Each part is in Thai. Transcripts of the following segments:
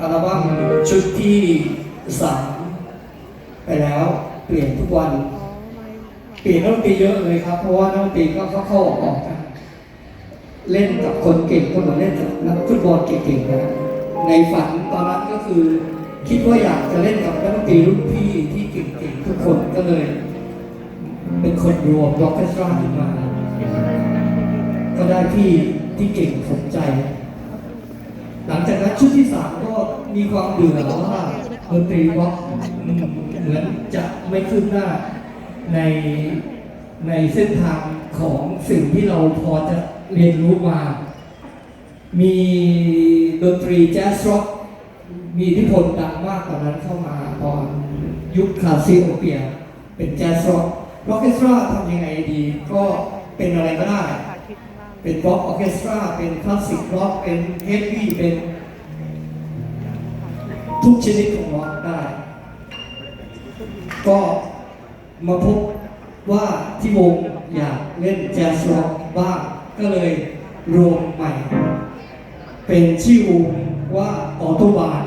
อัลบั้มชุดที่สามไปแล้วเปลี่ยนทุกวัน เปลี่ยนนักดนตรีเยอะเลยครับ เพราะว่านักดนตรีก็เข้าเข้าออกออกกันเล่นกับคนเก่งก็เหมือนเล่นกับนักฟุตบอลเก่งๆนะในฝันตอนนั้นก็คือ คิดว่าอยากจะเล่นกับนักดนตรีรุ่นพี่ที่เก่งๆทุกคนก็เลย เป็นคนรวมร็อกเกสตราขึ้นมา ก็ได้พี่ที่เก่งสนใจ หลังจากนั้นชุดที่สามก็ มีความเบื่อว่าดนตรีร็อกเหมือนจะไม่ขึ้นหน้าในในเส้นทางของสิ่งที่เราพอจะเรียนรู้มา มีดนตรีแจ๊สร็อกมีอิทธิพลดังมากตอนนั้นเข้ามาตอนยุคคลาสสิโอเปีย เป็นแจ๊สร็อกร็อกเกสตราทำยังไงดี ก็เป็นอะไรก็ได้ เป็นร็อกออเคสตราเป็นคลาสสิกร็อกเป็นเฮฟวี่เป็น ทุกชนิดของร็อกได้ ก็มาพบว่าที่วงอยากเล่นแจ๊สร็อกบ้างก็เลยรวมใหม่ เป็นชื่อวงว่าออโตบาน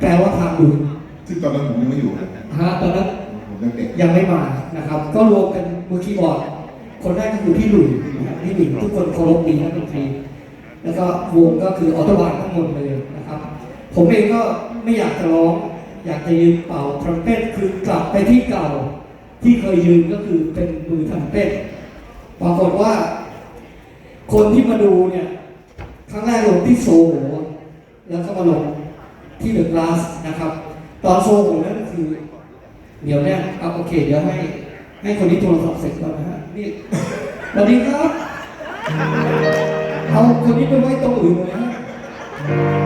แปลว่าทางด่วนซึ่งตอนนั้นผมยังไม่อยู่นะฮะตอนนั้นผมยังเด็กยังไม่มานะครับ ก็รวมกันมือคีย์บอร์ดคนแรกก็คือพี่หลุยนะครับพี่หลุยทุกคนเคารพดีนักดนตรีแล้วก็วงก็คือออโตบานทั้งหมดเลยนะครับ ผมเองก็ไม่อยากจะร้อง อยากจะยืนเป่าทรัมเป็ตคือกลับไปที่เก่าที่เคยยืนก็คือเป็นมือทรัมเป็ตปรากฏว่า คนที่มาดูเนี่ยครั้งแรกลงที่โซโหแล้วก็มาลงที่เดอะกลาสนะครับ ตอนโซโหนั่นคือ เดี๋ยวเนี่ยเอาโอเค เดี๋ยวให้ให้คนที่โทรศัพท์เสร็จก่อนนะฮะนี่สวัสดีครับ เอาคนนี้ไปไว้ตรงอื่นเลยนะฮะ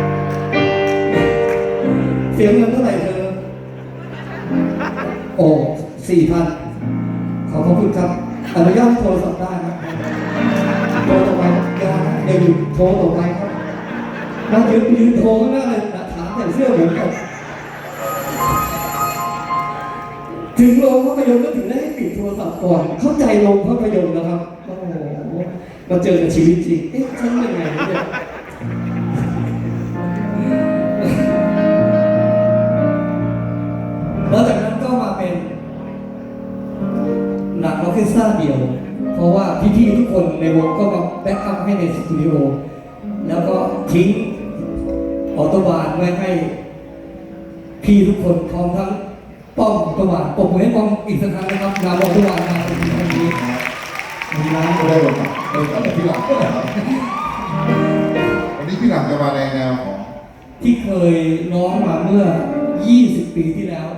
เสียเงินเท่าไหร่เธอ โอ้สี่พันขอบพระคุณครับอนุญาตโทรศัพท์ได้นะโทรต่อไปเดี๋ยวนะเดี๋ยวหยุดโทรต่อไปครับเรายืนยืนโทรข้างหน้าเลยถามแต่เสื้อเหมือนกันถึงโรงภาพยนตร์ก็ถึงได้ให้ปิดโทรศัพท์ก่อน เข้าใจโรงภาพยนตร์นะครับ โอ้โหมาเจอกับชีวิตจริง เอ๊ะฉันยังไงเนี่ย หนังออร์เคสตราเดี่ยว เพราะว่าพี่ๆทุกคนในวงก็มาแบ็กอัพให้ในสตูดิโอแล้วก็ทิ้งออโตบานไว้ให้พี่ทุกคนพร้อมทั้งป้อมตะวันปรบมือให้ป้อมอีกสักครั้งนะครับงานบอกตะวันมาเป็นวันนี้มีร้านไม่ได้หรอกครับเออแต่พี่หลังวันนี้พี่หลังจะมาในแนวของที่เคยร้องมาเมื่อ 20 ปีที่แล้ว